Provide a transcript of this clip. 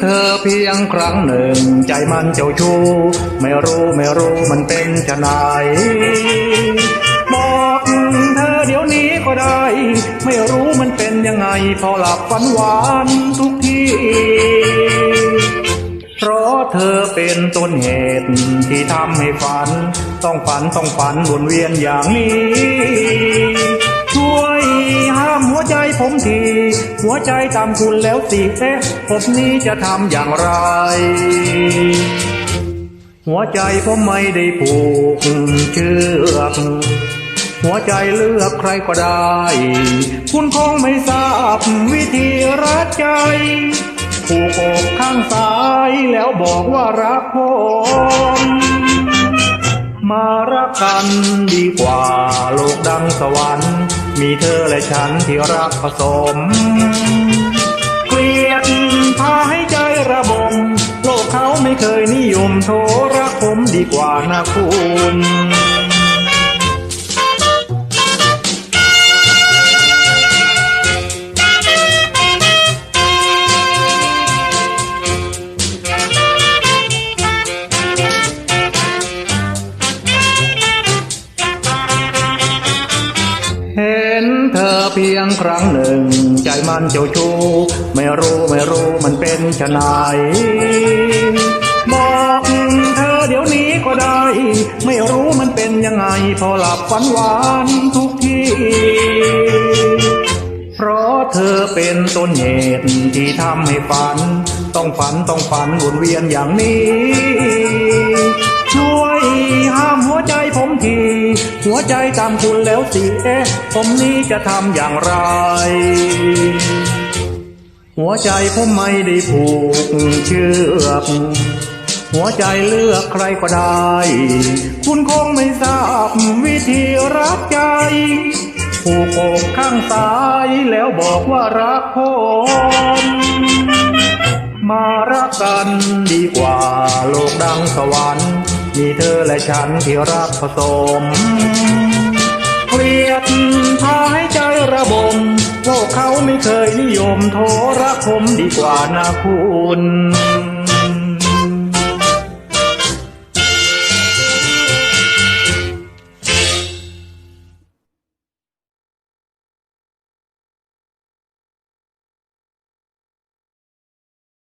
เธอเพียงครั้งหนึ่ง ใจมันเจ้าชู้ไม่รู้ไม่รู้มันเป็นจะไหนบอกเธอเดี๋ยวนี้ก็ได้ ไม่รู้มันเป็นยังไงพอหลับฝันหวานทุกทีเพราะเธอเป็นต้นเหตุที่ทำให้ฝัน ต้องฝันต้องฝันวนเวียนอย่างนี้ วย ห้ามหัวใจผมที หัวใจตามคุณแล้วสิเอ๊ะผมนี้จะทำอย่างไร หัวใจผมไม่ได้ผูกเชือกหัวใจเลือกใครก็ได้ คุณคงไม่ทราบวิธีรักใจผูกอกข้างซ้ายแล้วบอกว่ารักผมมารักกันดีกว่าโลกดังสวรรค์ มีเธอและฉันที่รักผสม เกลียดพาให้ใจระบม โลกเขาไม่เคยนิยมโทรรักผมดีกว่านะคุณ ห็นเธอเพียงครั้งหนึ่ง ใจมันเจ้าชู้ไม่รู้ไม่รู้มันเป็นชะไหนบอกเธอเดี๋ยวนี้ก็ได้ ไม่รู้มันเป็นยังไง พอหลับฝันหวานทุกทีเพราะเธอเป็นต้นเหตุที่ทำให้ฝัน ต้องฝันต้องฝันวนเวียนอย่างนี้ ช่วยห้ามหัวใจผมที หัวใจตามคุณแล้วสิเอ๊ะผมนี้จะทำอย่างไร หัวใจผมไม่ได้ผูกเชือกหัวใจเลือกใครก็ได้ คุณคงไม่ทราบวิธีรักใจ ผูกอกข้างซ้ายแล้วบอกว่ารักผมมารักกันดีกว่าโลกดังสวรรค์ มีเธอและฉันที่รักผสมเกลียดพาให้ใจระบมโลกเขาไม่เคยนิยมโทรรักผมดีกว่านะคุณ